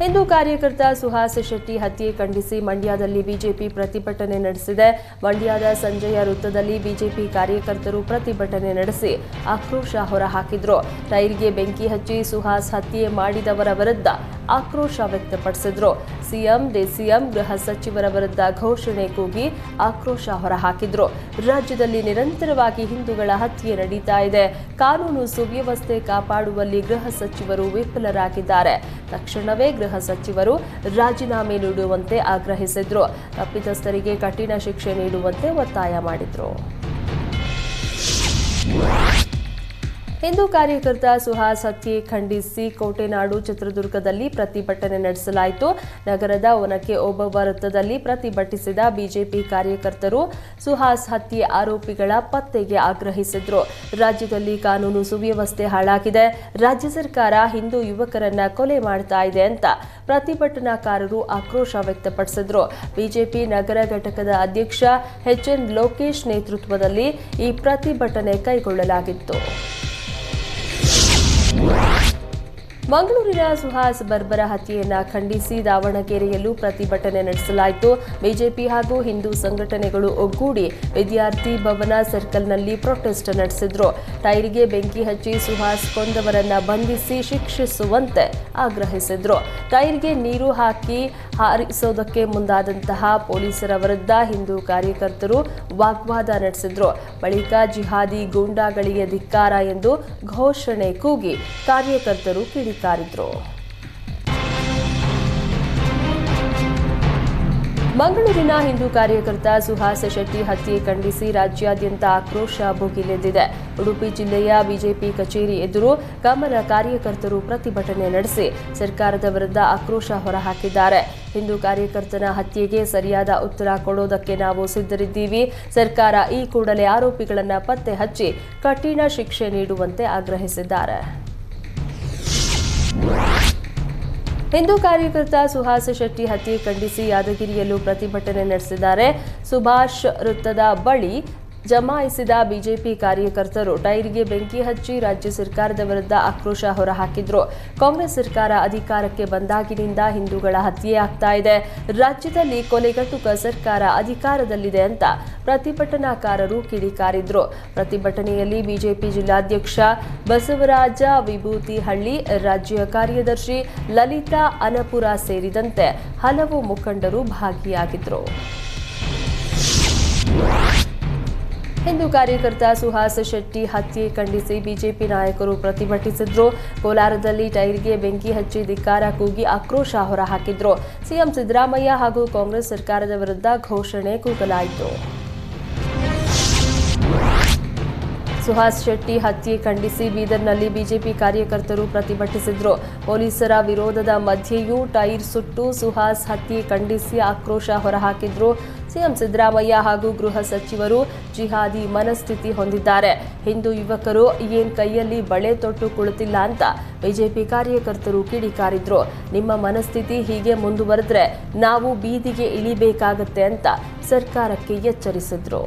ಹಿಂದೂ ಕಾರ್ಯಕರ್ತ ಸುಹಾಸ್ ಶೆಟ್ಟಿ ಹತ್ಯೆ ಖಂಡಿಸಿ ಮಂಡ್ಯದಲ್ಲಿ ಬಿಜೆಪಿ ಪ್ರತಿಭಟನೆ ನಡೆಸಿದೆ. ಮಂಡ್ಯದ ಸಂಜಯ ವೃತ್ತದಲ್ಲಿ ಬಿಜೆಪಿ ಕಾರ್ಯಕರ್ತರು ಪ್ರತಿಭಟನೆ ನಡೆಸಿ ಆಕ್ರೋಶ ಹೊರಹಾಕಿದ್ರು. ಟೈರ್ಗೆ ಬೆಂಕಿ ಹಚ್ಚಿ ಸುಹಾಸ್ ಹತ್ಯೆ ಮಾಡಿದವರ ವಿರುದ್ಧ ಆಕ್ರೋಶ ವ್ಯಕ್ತಪಡಿಸಿದ್ರು. ಸಿಎಂ ಡಿಸಿಎಂ ಗೃಹ ಸಚಿವರ ವಿರುದ್ಧ ಘೋಷಣೆ ಕೂಗಿ ಆಕ್ರೋಶ ಹೊರಹಾಕಿದ್ರು. ರಾಜ್ಯದಲ್ಲಿ ನಿರಂತರವಾಗಿ ಹಿಂದೂಗಳ ಹತ್ಯೆ ನಡೀತಾ ಇದೆ. ಕಾನೂನು ಸುವ್ಯವಸ್ಥೆ ಕಾಪಾಡುವಲ್ಲಿ ಗೃಹ ಸಚಿವರು ವಿಫಲರಾಗಿದ್ದಾರೆ. ತಕ್ಷಣವೇ ಗೃಹ ಸಚಿವರು ರಾಜೀನಾಮೆ ನೀಡುವಂತೆ ಆಗ್ರಹಿಸಿದ್ರು. ತಪ್ಪಿತಸ್ಥರಿಗೆ ಕಠಿಣ ಶಿಕ್ಷೆ ನೀಡುವಂತೆ ಒತ್ತಾಯ ಮಾಡಿದ್ರು. ಹಿಂದೂ ಕಾರ್ಯಕರ್ತ ಸುಹಾಸ್ ಹತ್ಯೆ ಖಂಡಿಸಿ ಕೋಟೆನಾಡು ಚಿತ್ರದುರ್ಗದಲ್ಲಿ ಪ್ರತಿಭಟನೆ ನಡೆಸಲಾಯಿತು. ನಗರದ ಒನಕೆ ಓಬವ್ವ ವೃತ್ತದಲ್ಲಿ ಪ್ರತಿಭಟಿಸಿದ ಬಿಜೆಪಿ ಕಾರ್ಯಕರ್ತರು ಸುಹಾಸ್ ಹತ್ಯೆ ಆರೋಪಿಗಳ ಪತ್ತೆಗೆ ಆಗ್ರಹಿಸಿದ್ರು. ರಾಜ್ಯದಲ್ಲಿ ಕಾನೂನು ಸುವ್ಯವಸ್ಥೆ ಹಾಳಾಗಿದೆ. ರಾಜ್ಯ ಸರ್ಕಾರ ಹಿಂದೂ ಯುವಕರನ್ನ ಕೊಲೆ ಮಾಡ್ತಾ ಇದೆ ಅಂತ ಪ್ರತಿಭಟನಾಕಾರರು ಆಕ್ರೋಶ ವ್ಯಕ್ತಪಡಿಸಿದ್ರು. ಬಿಜೆಪಿ ನಗರ ಘಟಕದ ಅಧ್ಯಕ್ಷ ಎಚ್ಎನ್ ಲೋಕೇಶ್ ನೇತೃತ್ವದಲ್ಲಿ ಈ ಪ್ರತಿಭಟನೆ ಕೈಗೊಳ್ಳಲಾಗಿತ್ತು. ಮಂಗಳೂರಿನ ಸುಹಾಸ್ ಬರ್ಬರ ಹತ್ಯೆಯನ್ನು ಖಂಡಿಸಿ ದಾವಣಗೆರೆಯಲ್ಲೂ ಪ್ರತಿಭಟನೆ ನಡೆಸಲಾಯಿತು. ಬಿಜೆಪಿ ಹಾಗೂ ಹಿಂದೂ ಸಂಘಟನೆಗಳು ಒಗ್ಗೂಡಿ ವಿದ್ಯಾರ್ಥಿ ಭವನ ಸರ್ಕಲ್ನಲ್ಲಿ ಪ್ರೊಟೆಸ್ಟ್ ನಡೆಸಿದ್ರು. ಟೈರಿಗೆ ಬೆಂಕಿ ಹಚ್ಚಿ ಸುಹಾಸ್ ಕೊಂದವರನ್ನ ಬಂಧಿಸಿ ಶಿಕ್ಷಿಸುವಂತೆ ಆಗ್ರಹಿಸಿದ್ರು. ಟೈರ್ಗೆ ನೀರು ಹಾಕಿ ಹಾರಿಸೋದಕ್ಕೆ ಮುಂದಾದಂತಹ ಪೊಲೀಸರ ವಿರುದ್ಧ ಹಿಂದೂ ಕಾರ್ಯಕರ್ತರು ವಾಗ್ವಾದ ನಡೆಸಿದ್ರು. ಬಳಿಕ ಜಿಹಾದಿ ಗೂಂಡಾಗಳಿಗೆ ಧಿಕ್ಕಾರ ಎಂದು ಘೋಷಣೆ ಕೂಗಿ ಕಾರ್ಯಕರ್ತರು ಕಿಡಿಕಾರಿದ್ರು ಮಂಗಳೂರಿನ ಹಿಂದೂ ಕಾರ್ಯಕರ್ತ ಸುಹಾಸ್ ಶೆಟ್ಟಿ ಹತ್ಯೆ ಖಂಡಿಸಿ ರಾಜ್ಯಾದ್ಯಂತ ಆಕ್ರೋಶ ಭುಗಿಲೆದ್ದಿದೆ. ಉಡುಪಿ ಜಿಲ್ಲೆಯ ಬಿಜೆಪಿ ಕಚೇರಿ ಎದುರು ಕಮಲ ಕಾರ್ಯಕರ್ತರು ಪ್ರತಿಭಟನೆ ನಡೆಸಿ ಸರ್ಕಾರದ ವಿರುದ್ಧ ಆಕ್ರೋಶ ಹೊರಹಾಕಿದ್ದಾರೆ. ಹಿಂದೂ ಕಾರ್ಯಕರ್ತನ ಹತ್ಯೆಗೆ ಸರಿಯಾದ ಉತ್ತರ ಕೊಡೋದಕ್ಕೆ ನಾವು ಸಿದ್ಧರಿದ್ದೀವಿ. ಸರ್ಕಾರ ಈ ಕೂಡಲೇ ಆರೋಪಿಗಳನ್ನು ಪತ್ತೆ ಹಚ್ಚಿ ಕಠಿಣ ಶಿಕ್ಷೆ ನೀಡುವಂತೆ ಆಗ್ರಹಿಸಿದ್ದಾರೆ. ಹಿಂದೂ ಕಾರ್ಯಕರ್ತ ಸುಹಾಸ್ ಶೆಟ್ಟಿ ಹತ್ಯೆ ಖಂಡಿಸಿ ಯಾದಗಿರಿಯಲ್ಲೂ ಪ್ರತಿಭಟನೆ ನಡೆಸಿದ್ದಾರೆ. ಸುಭಾಷ್ ವೃತ್ತದ ಬಳಿ ಜಮಾಯಿಸಿದ ಬಿಜೆಪಿ ಕಾರ್ಯಕರ್ತರು ಟೈರ್ಗೆ ಬೆಂಕಿ ಹಚ್ಚಿ ರಾಜ್ಯ ಸರ್ಕಾರದ ವಿರುದ್ಧ ಆಕ್ರೋಶ ಹೊರಹಾಕಿದ್ರು. ಕಾಂಗ್ರೆಸ್ ಸರ್ಕಾರ ಅಧಿಕಾರಕ್ಕೆ ಬಂದಾಗಿನಿಂದ ಹಿಂದೂಗಳ ಹತ್ಯೆ ಆಗ್ತಾ ಇದೆ. ರಾಜ್ಯದಲ್ಲಿ ಕೊಲೆಗಟ್ಟುಕ ಸರ್ಕಾರ ಅಧಿಕಾರದಲ್ಲಿದೆ ಅಂತ ಪ್ರತಿಭಟನಾಕಾರರು ಕಿಡಿಕಾರಿದ್ರು. ಪ್ರತಿಭಟನೆಯಲ್ಲಿ ಬಿಜೆಪಿ ಜಿಲ್ಲಾಧ್ಯಕ್ಷ ಬಸವರಾಜ ವಿಭೂತಿಹಳ್ಳಿ, ರಾಜ್ಯ ಕಾರ್ಯದರ್ಶಿ ಲಲಿತಾ ಅನಪುರ ಸೇರಿದಂತೆ ಹಲವು ಮುಖಂಡರು ಭಾಗಿಯಾಗಿದ್ರು. ಹಿಂದೂ ಕಾರ್ಯಕರ್ತ ಸುಹಾಸ್ ಶೆಟ್ಟಿ ಹತ್ಯೆ ಖಂಡಿಸಿ ಬಿಜೆಪಿ ನಾಯಕರು ಪ್ರತಿಭಟಿಸಿದ್ರು. ಕೋಲಾರದಲ್ಲಿ ಟೈರ್ಗೆ ಬೆಂಕಿ ಹಚ್ಚಿ ಧಿಕ್ಕಾರ ಕೂಗಿ ಆಕ್ರೋಶ ಹೊರಹಾಕಿದ್ರು. ಸಿಎಂ ಸಿದ್ದರಾಮಯ್ಯ ಹಾಗೂ ಕಾಂಗ್ರೆಸ್ ಸರ್ಕಾರದ ವಿರುದ್ಧ ಘೋಷಣೆ ಕೂಗಲಾಯಿತು. ಸುಹಾಸ್ ಶೆಟ್ಟಿ ಹತ್ಯೆ ಖಂಡಿಸಿ ಬೀದರ್ನಲ್ಲಿ ಬಿಜೆಪಿ ಕಾರ್ಯಕರ್ತರು ಪ್ರತಿಭಟಿಸಿದ್ರು. ಪೊಲೀಸರ ವಿರೋಧದ ಮಧ್ಯೆಯೂ ಟೈರ್ ಸುಟ್ಟು ಸುಹಾಸ್ ಹತ್ಯೆ ಖಂಡಿಸಿ ಆಕ್ರೋಶ ಹೊರಹಾಕಿದ್ರು. ಸಿಎಂ ಸಿದ್ದರಾಮಯ್ಯ ಹಾಗೂ ಗೃಹ ಸಚಿವರು ಜಿಹಾದಿ ಮನಸ್ಥಿತಿ ಹೊಂದಿದ್ದಾರೆ. ಹಿಂದೂ ಯುವಕರು ಏನ್ ಕೈಯಲ್ಲಿ ಬಳೆ ತೊಟ್ಟು ಕುಳಿತಿಲ್ಲ ಅಂತ ಬಿಜೆಪಿ ಕಾರ್ಯಕರ್ತರು ಕಿಡಿಕಾರಿದ್ರು. ನಿಮ್ಮ ಮನಸ್ಥಿತಿ ಹೀಗೆ ಮುಂದುವರೆದ್ರೆ ನಾವು ಬೀದಿಗೆ ಇಳಿಬೇಕಾಗತ್ತೆ ಅಂತ ಸರ್ಕಾರಕ್ಕೆ ಎಚ್ಚರಿಸಿದ್ರು.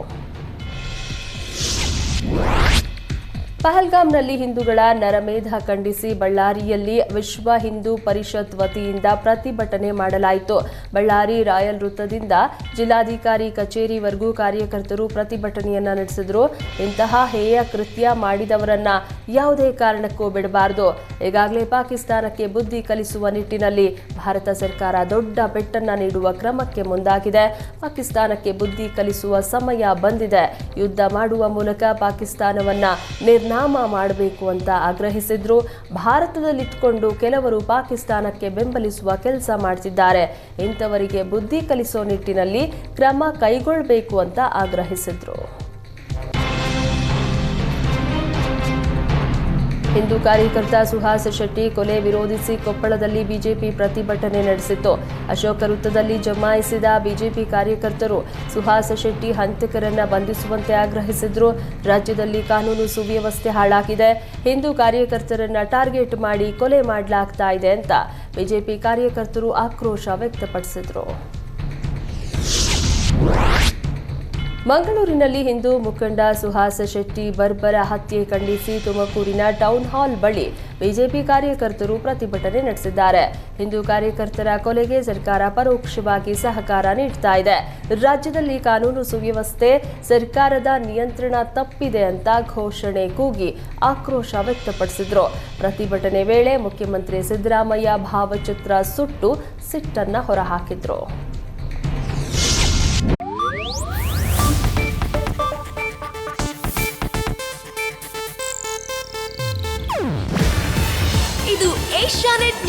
ಪಹಲ್ಗಾಮ್ನಲ್ಲಿ ಹಿಂದೂಗಳ ನರಮೇಧ ಖಂಡಿಸಿ ಬಳ್ಳಾರಿಯಲ್ಲಿ ವಿಶ್ವ ಹಿಂದೂ ಪರಿಷತ್ ವತಿಯಿಂದ ಪ್ರತಿಭಟನೆ ಮಾಡಲಾಯಿತು. ಬಳ್ಳಾರಿ ರಾಯಲ್ ವೃತ್ತದಿಂದ ಜಿಲ್ಲಾಧಿಕಾರಿ ಕಚೇರಿವರೆಗೂ ಕಾರ್ಯಕರ್ತರು ಪ್ರತಿಭಟನೆಯನ್ನ ನಡೆಸಿದ್ರು. ಇಂತಹ ಹೇಯ ಕೃತ್ಯ ಮಾಡಿದವರನ್ನ ಯಾವುದೇ ಕಾರಣಕ್ಕೂ ಬಿಡಬಾರದು. ಈಗಾಗಲೇ ಪಾಕಿಸ್ತಾನಕ್ಕೆ ಬುದ್ಧಿ ಕಲಿಸುವ ನಿಟ್ಟಿನಲ್ಲಿ ಭಾರತ ಸರ್ಕಾರ ದೊಡ್ಡ ಪೆಟ್ಟನ್ನ ನೀಡುವ ಕ್ರಮಕ್ಕೆ ಮುಂದಾಗಿದೆ. ಪಾಕಿಸ್ತಾನಕ್ಕೆ ಬುದ್ಧಿ ಕಲಿಸುವ ಸಮಯ ಬಂದಿದೆ. ಯುದ್ಧ ಮಾಡುವ ಮೂಲಕ ಪಾಕಿಸ್ತಾನವನ್ನ ನಿರ್ನಾಮ ಮಾಡಬೇಕು ಅಂತ ಆಗ್ರಹಿಸಿದ್ರು. ಭಾರತದಲ್ಲಿತ್ಕೊಂಡು ಕೆಲವರು ಪಾಕಿಸ್ತಾನಕ್ಕೆ ಬೆಂಬಲಿಸುವ ಕೆಲಸ ಮಾಡ್ತಿದ್ದಾರೆ. ಇಂಥವರಿಗೆ ಬುದ್ಧಿ ಕಲಿಸೋ ನಿಟ್ಟಿನಲ್ಲಿ ಕ್ರಮ ಕೈಗೊಳ್ಳಬೇಕು ಅಂತ ಆಗ್ರಹಿಸಿದ್ರು. ಹಿಂದೂ ಕಾರ್ಯಕರ್ತ ಸುಹಾಸ್ ಶೆಟ್ಟಿ ಕೊಲೆ ವಿರೋಧಿಸಿ ಕೊಪ್ಪಳದಲ್ಲಿ ಬಿಜೆಪಿ ಪ್ರತಿಭಟನೆ ನಡೆಸಿತ್ತು. ಅಶೋಕ ವೃತ್ತದಲ್ಲಿ ಜಮಾಯಿಸಿದ ಬಿಜೆಪಿ ಕಾರ್ಯಕರ್ತರು ಸುಹಾಸ್ ಶೆಟ್ಟಿ ಹಂತಕರನ್ನ ಬಂಧಿಸುವಂತೆ ಆಗ್ರಹಿಸಿದ್ರು. ರಾಜ್ಯದಲ್ಲಿ ಕಾನೂನು ಸುವ್ಯವಸ್ಥೆ ಹಾಳಾಗಿದೆ. ಹಿಂದೂ ಕಾರ್ಯಕರ್ತರನ್ನ ಟಾರ್ಗೆಟ್ ಮಾಡಿ ಕೊಲೆ ಮಾಡಲಾಗ್ತಾ ಇದೆ ಅಂತ ಬಿಜೆಪಿ ಕಾರ್ಯಕರ್ತರು ಆಕ್ರೋಶ ವ್ಯಕ್ತಪಡಿಸಿದ್ರು. ಮಂಗಳೂರಿನಲ್ಲಿ ಹಿಂದೂ ಮುಖಂಡ ಸುಹಾಸ ಶೆಟ್ಟಿ ಬರ್ಬರ ಹತ್ಯೆ ಖಂಡಿಸಿ ತುಮಕೂರಿನ ಟೌನ್ ಹಾಲ್ ಬಳಿ ಬಿಜೆಪಿ ಕಾರ್ಯಕರ್ತರು ಪ್ರತಿಭಟನೆ ನಡೆಸಿದ್ದಾರೆ. ಹಿಂದೂ ಕಾರ್ಯಕರ್ತರ ಕೊಲೆಗೆ ಸರ್ಕಾರ ಪರೋಕ್ಷವಾಗಿ ಸಹಕಾರ ನೀಡ್ತಾ ಇದೆ. ರಾಜ್ಯದಲ್ಲಿ ಕಾನೂನು ಸುವ್ಯವಸ್ಥೆ, ಸರ್ಕಾರದ ನಿಯಂತ್ರಣ ತಪ್ಪಿದೆ ಅಂತ ಘೋಷಣೆ ಕೂಗಿ ಆಕ್ರೋಶ ವ್ಯಕ್ತಪಡಿಸಿದ್ರು. ಪ್ರತಿಭಟನೆ ವೇಳೆ ಮುಖ್ಯಮಂತ್ರಿ ಸಿದ್ದರಾಮಯ್ಯ ಭಾವಚಿತ್ರ ಸುಟ್ಟು ಸಿಟ್ಟನ್ನ ಹೊರಹಾಕಿದ್ರು.